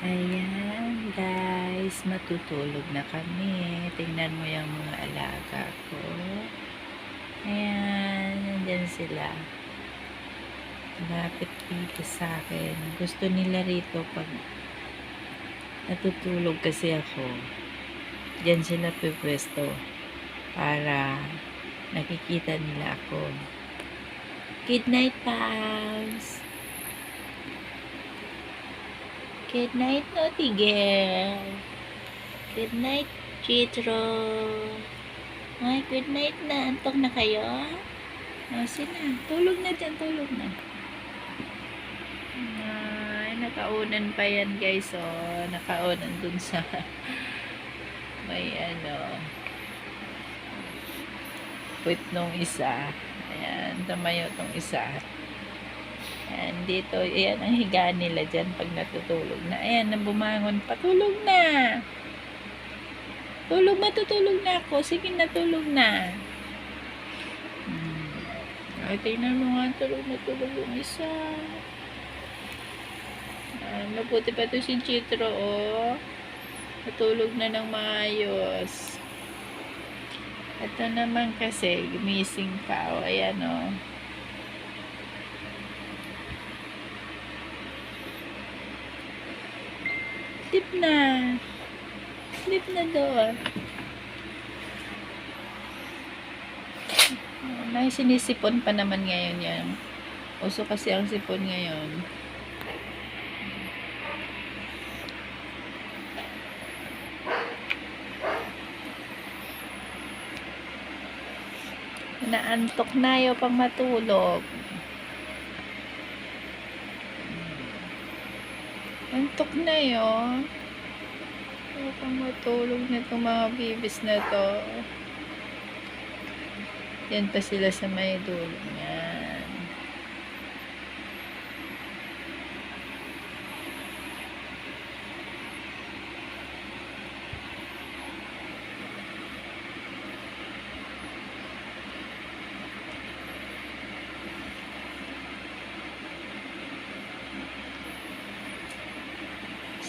Ayan, guys. Matutulog na kami. Tingnan mo yung mga alaga ko. Ayan, nandyan sila. Lapit dito sa akin. Gusto nila rito pag natutulog kasi ako. Diyan sila pipwesto para nakikita nila ako. Good night, pals! Good night, naughty girl. Good night, Chitro. Ay, good night na. Antok na kayo? O, sina. Tulog na dyan, tulog na. Ay, nakaunan pa yan, guys. O, nakaunan dun sa may ano puwit nung isa. Ayan, tumayo tong isa. Ayan, dito, ayan ang higa nila dyan pag natutulog na. Ayan, nang bumangon, patulog na. Tulog, matutulog na ako. Sige, natulog na. Hmm. Ay, tingnan mo nga, tulog na tulog yung isa. Ayan, mabuti pa to si Chitro, oh. Natulog na ng maayos. Ito naman kasi, gumising pa, oh. Ayan, oh. Sleep na. Sleep na doon. May sinisipon pa naman ngayon yan. Uso kasi ang sipon ngayon. Naantok na ayaw pang matulog. Antok na yun. Ayaw pang matulog na itong mga bibis na to. Yan pa sila sa may dulo niyan.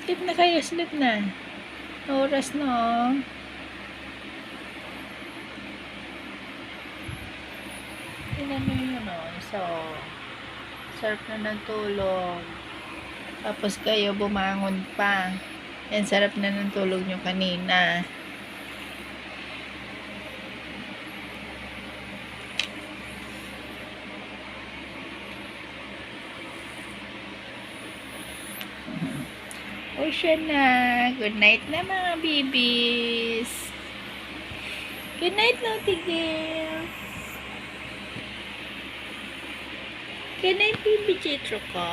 Sleep na kayo, sleep na. Oras na, oh. Tingnan mo yun, oh. So, sarap na ng tulog. Tapos kayo bumangon pa. Yan, sarap na ng tulog nyo kanina. O siya na. Good night na mga bibis. Good night, naughty girls. Good night, baby chitro ko.